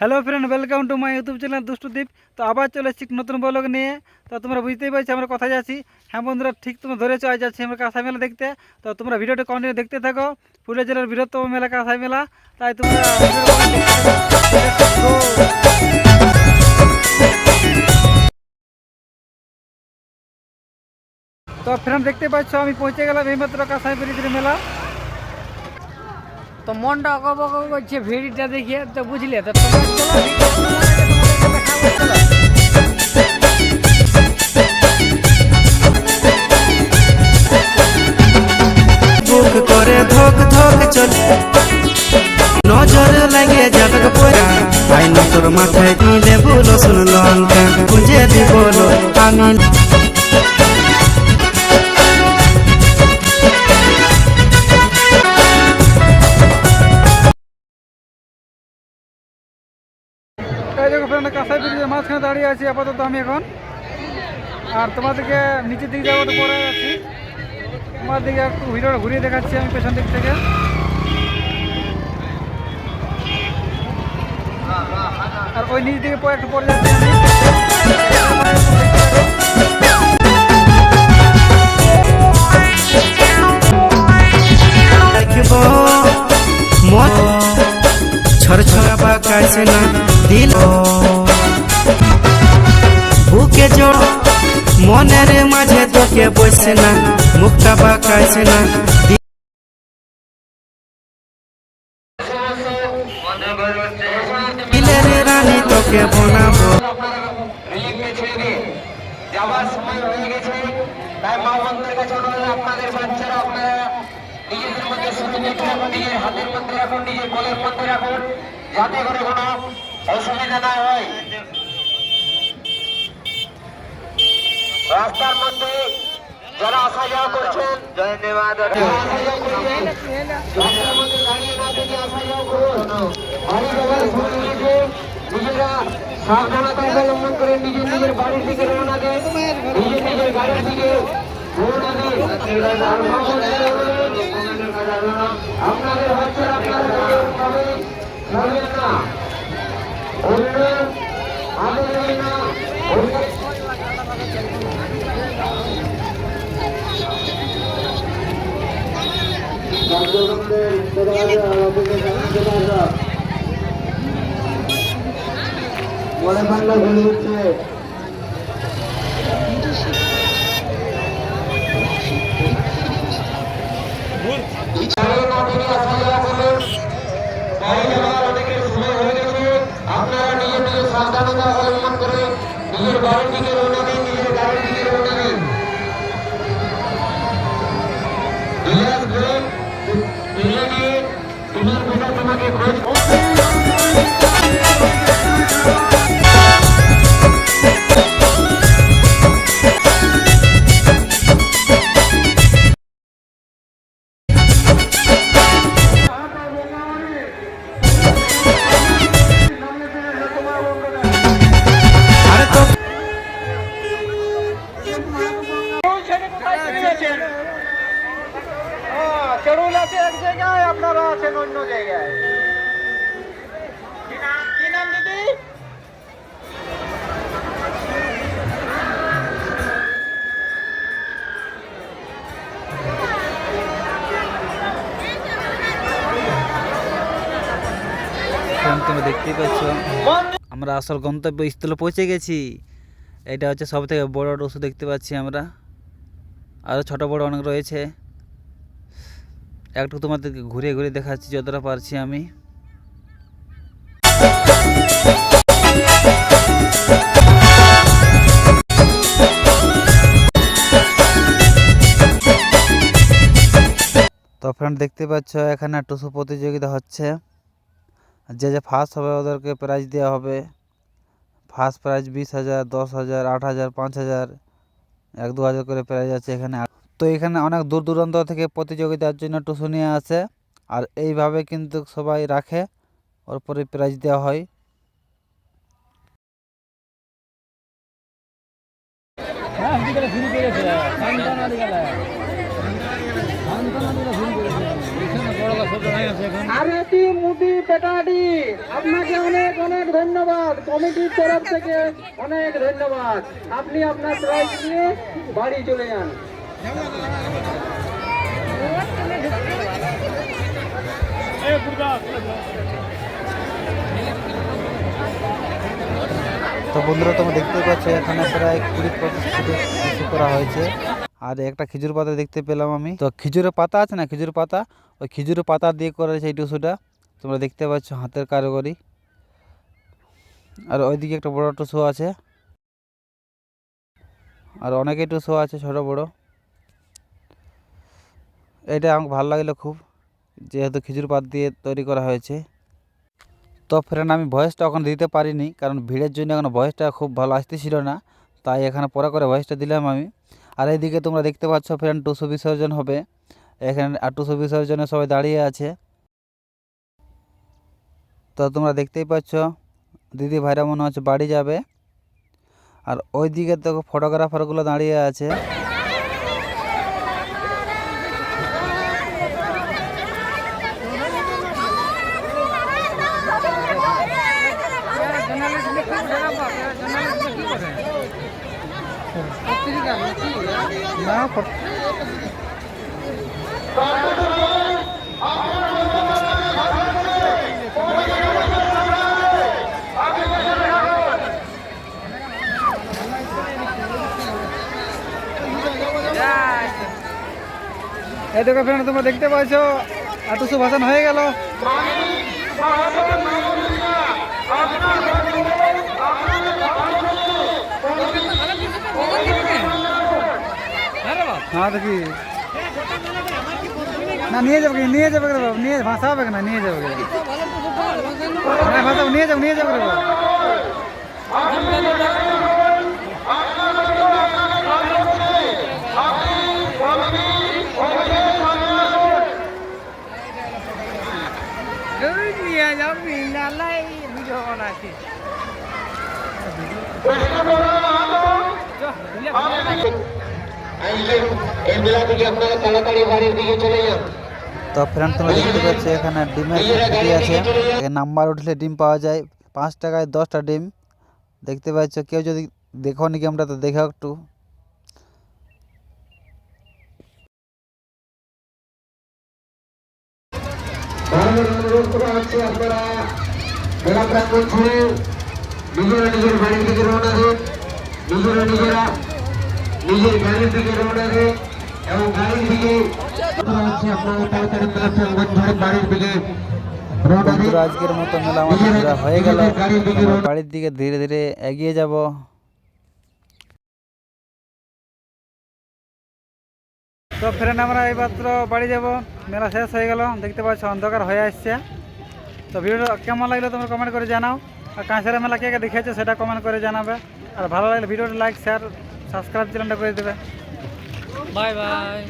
Hello friend welcome to my YouTube channel Dushtudwip তো আবার চলে এসেছি নতুন ব্লগ নিয়ে। তো তোমরা বুঝতেই পারছি, আমরা কোথায় যাচ্ছি হ্যাঁ বন্ধুরা, ঠিক তোমরা ধরেছো, আজ যাচ্ছি আমরা কাঁসাই মেলা দেখতে। তো তোমরা ভিডিওটা কন্টিনিউ দেখতে থাকো। পুরুলিয়া জেলার বৃহত্তম মেলা কাঁসাই মেলা। তাই তোমরা তো ফ্রেন্ড দেখতে পাচ্ছ, আমি পৌঁছে গেলাম এইমাত্র কাঁসাই ব্রিজের মেলা। তো মনটা অকবক করছে, ভিড়টা দেখিয়ে তো বুঝলে তো করে ধক ধক চলে। নজর লাগে যাবে পড়া আইন তোর মাথায় দিলে বলো শুন লঙ্কা বুঝে দিব আমি। এই দেখো ফ্রেন্ড কাঁসাই ব্রিজের মাঝখানে দাঁড়িয়ে আছি, আপাতত আমি এখন। আর তোমাদেরকে নিচের দিকে যাব তো পরে আছি। তোমার দিকে একটু ভিডিওটা ঘুরিয়ে দেখাচ্ছি আমি পেছন দিক থেকে। আর ওই নিচ দিকে একটু পরে যাচ্ছি রাখব মন ছড় ছড়া বাকাছে না দিল। বুকে জোড় মনের মাঝে তোকে বসে না, মুখটা বাকাছে না তোকে বানাবো। আপনাদের বাচ্চারা আপনারা নিজেদের মধ্যে সুন্দর রাখুন নিজের হাতের মধ্যে রাখুন নিজের কোলের মধ্যে রাখুন যাতে করে কোনো অসুবিধা না হয়। রাস্তার মধ্যে যারা আসা যাওয়া করছেন ধন্যবাদ রাস্তার মধ্যে দাঁড়িয়ে না থেকে আসা যাওয়া করুন। নিজেরা সাবধানতা অবলম্বন করে নিজের নিজের বাড়ির দিকে রওনা দেন নিজের নিজের গাড়ির দিকে রওনা দিন আপনাদের বাচ্চারা আপনারা না অন্য আগে না অন্য বলে বাংলা হচ্ছে তোমার পিতা তোমাকে খোঁজ চড়ুল আছে এক জায়গায় আপনারা আছেন অন্য জায়গায়। কি নাম দিদি? তোমরা দেখতেই পাচ্ছ। আমরা আসল গন্তব্য স্থলে পৌঁছে গেছি। এটা হচ্ছে সব থেকে বড় ওষুধ দেখতে পাচ্ছি আমরা। আরও ছোট বড় অনেক রয়েছে। একটু তোমাদেরকে ঘুরে ঘুরে দেখাচ্ছি যতটা পারছি আমি। তো ফ্রেন্ড দেখতে পাচ্ছ, এখানে টুসু প্রতিযোগিতা হচ্ছে। যে যে ফার্স্ট হবে ওদেরকে প্রাইজ দেওয়া হবে। ফার্স্ট প্রাইজ বিশ হাজার, দশ হাজার, আট হাজার, পাঁচ হাজার, এক দু হাজার করে প্রাইজ আছে এখানে। তো এখানে অনেক দূর দূরান্ত থেকে প্রতিযোগিতার জন্য টুসু নিয়ে আসে। আর এইভাবে কিন্তু সবাই রাখে। ওর পরে প্রাইজ দেওয়া হয়। আপনাকে অনেক অনেক ধন্যবাদ। কমিটির তরফ থেকে অনেক ধন্যবাদ। আপনি আপনার প্রাইজ নিয়ে বাড়ি চলে যান। তো বন্ধুরা, তোমরা দেখতে পাচ্ছ, এখানে প্রায় কুড়ি পঁচিশ টুসু করা হয়েছে। আর একটা খেজুর পাতা দেখতে পেলাম আমি। তো খেজুরের পাতা আছে না? খেজুর পাতা? ওই খেজুরের পাতা দিয়ে করেছে এই টুসুটা তোমরা দেখতে পাচ্ছ হাতের কারিগরি। আর ওইদিকে একটা বড় টুসু আছে। আর অনেকেই টুসু আছে, ছোট বড়। এটা আমাকে ভালো লাগল খুব, যেহেতু খেজুর পাত দিয়ে তৈরি করা হয়েছে। তো ফ্রেন্ড আমি ভয়েসটা এখন দিতে পারিনি, কারণ ভিড়ের জন্য এখন ভয়েসটা খুব ভালো আসতেছিল না, তাই এখানে পরে করে ভয়েসটা দিলাম আমি। আর এইদিকে তোমরা দেখতে পাচ্ছ ফ্রেন্ড টুসু বিসর্জন হবে। এখানে আর টুসু বিসর্জনে সবাই দাঁড়িয়ে আছে। তো তোমরা দেখতেই পাচ্ছ, দিদি ভাইরা মনে হচ্ছে বাড়ি যাবে। আর ওই দিকে তো ফটোগ্রাফারগুলো দাঁড়িয়ে আছে। না দেখো ফ্রেন্ড তোমরা দেখতে পাচ্ছ আটুসু ভাষণ হয়ে গেল। হ্যাঁ দেখি না নিয়ে যাবে কি? নিয়ে যাবে রে বাবু নিয়ে ভাষাবে না নিয়ে যাবে না ভাষাবে নিয়ে যাবে নিয়ে যাবে রে বাবু নিয়ে যাবি নালাই ভিডিও বানাচ্ছি আজকে তো ফ্রেন্ড তোমরা দেখতে পাচ্ছ এখানে ডিমের ফ্যাক্টরি আছে। নাম্বার উঠলে ডিম পাওয়া যায়। পাঁচ টাকায় দশটা ডিম। দেখতে পাচ্ছ, কেউ যদি দেখো নি গেমটা, তো দেখো একটু। নিজেরা নিজের বাড়ির দিকে রওনা দিন। নিজেরা নিজেরা নিজের গাড়ির দিকে রওনা এবং গাড়ির দিকে আপনারা তাড়াতাড়ি বাড়ির দিকে বন্ধুরা আজকের মতো মেলা আমাদের ঘোরা হয়ে গেল। বাড়ির দিকে ধীরে ধীরে এগিয়ে যাব। তো ফ্রেন্ড আমরা এইমাত্র বাড়ি যাব। মেলা শেষ হয়ে গেল। দেখতে পাচ্ছ অন্ধকার হয়ে আসছে। তো ভিডিও কেমন লাগল তোমরা কমেন্ট করে জানাও। আর কাঁচারা মেলা কে কে দেখেছ সেটা কমেন্ট করে জানাবে। আর ভালো লাগলে ভিডিওটা লাইক শেয়ার সাবস্ক্রাইব চ্যানেলটা করে দেবে। Bye bye.